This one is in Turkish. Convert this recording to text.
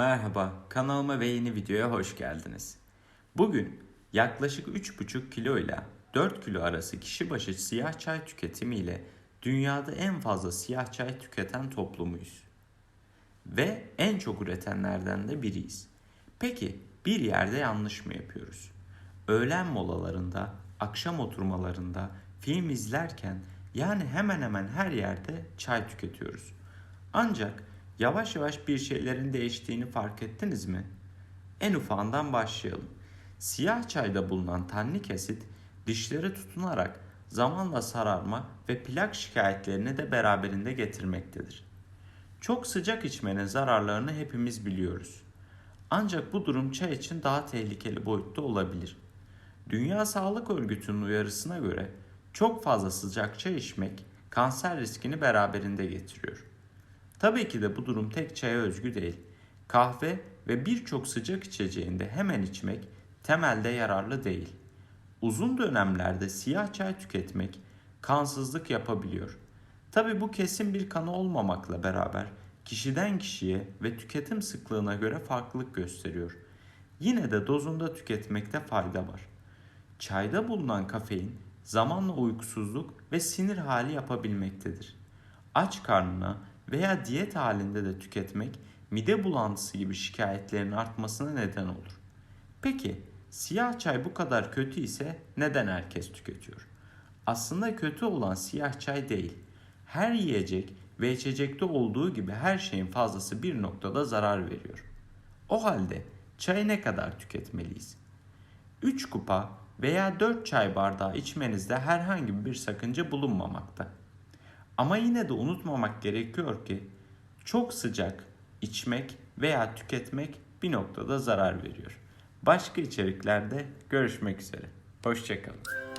Merhaba, kanalıma ve yeni videoya hoş geldiniz. Bugün yaklaşık 3,5 kilo ile 4 kilo arası kişi başı siyah çay tüketimiyle dünyada en fazla siyah çay tüketen toplumuyuz. Ve en çok üretenlerden de biriyiz. Peki bir yerde yanlış mı yapıyoruz? Öğlen molalarında, akşam oturmalarında, film izlerken yani hemen hemen her yerde çay tüketiyoruz. Ancak yavaş yavaş bir şeylerin değiştiğini fark ettiniz mi? En ufağından başlayalım. Siyah çayda bulunan tannik asit dişlere tutunarak zamanla sararma ve plak şikayetlerini de beraberinde getirmektedir. Çok sıcak içmenin zararlarını hepimiz biliyoruz. Ancak bu durum çay için daha tehlikeli boyutta olabilir. Dünya Sağlık Örgütü'nün uyarısına göre çok fazla sıcak çay içmek kanser riskini beraberinde getiriyor. Tabii ki de bu durum tek çaya özgü değil. Kahve ve birçok sıcak içeceğinde hemen içmek temelde yararlı değil. Uzun dönemlerde siyah çay tüketmek kansızlık yapabiliyor. Tabii bu kesin bir kanı olmamakla beraber kişiden kişiye ve tüketim sıklığına göre farklılık gösteriyor. Yine de dozunda tüketmekte fayda var. Çayda bulunan kafein zamanla uykusuzluk ve sinir hali yapabilmektedir. Aç karnına veya diyet halinde de tüketmek mide bulantısı gibi şikayetlerin artmasına neden olur. Peki siyah çay bu kadar kötü ise neden herkes tüketiyor? Aslında kötü olan siyah çay değil. Her yiyecek ve içecekte olduğu gibi her şeyin fazlası bir noktada zarar veriyor. O halde çayı ne kadar tüketmeliyiz? 3 kupa veya 4 çay bardağı içmenizde herhangi bir sakınca bulunmamakta. Ama yine de unutmamak gerekiyor ki çok sıcak içmek veya tüketmek bir noktada zarar veriyor. Başka içeriklerde görüşmek üzere. Hoşçakalın.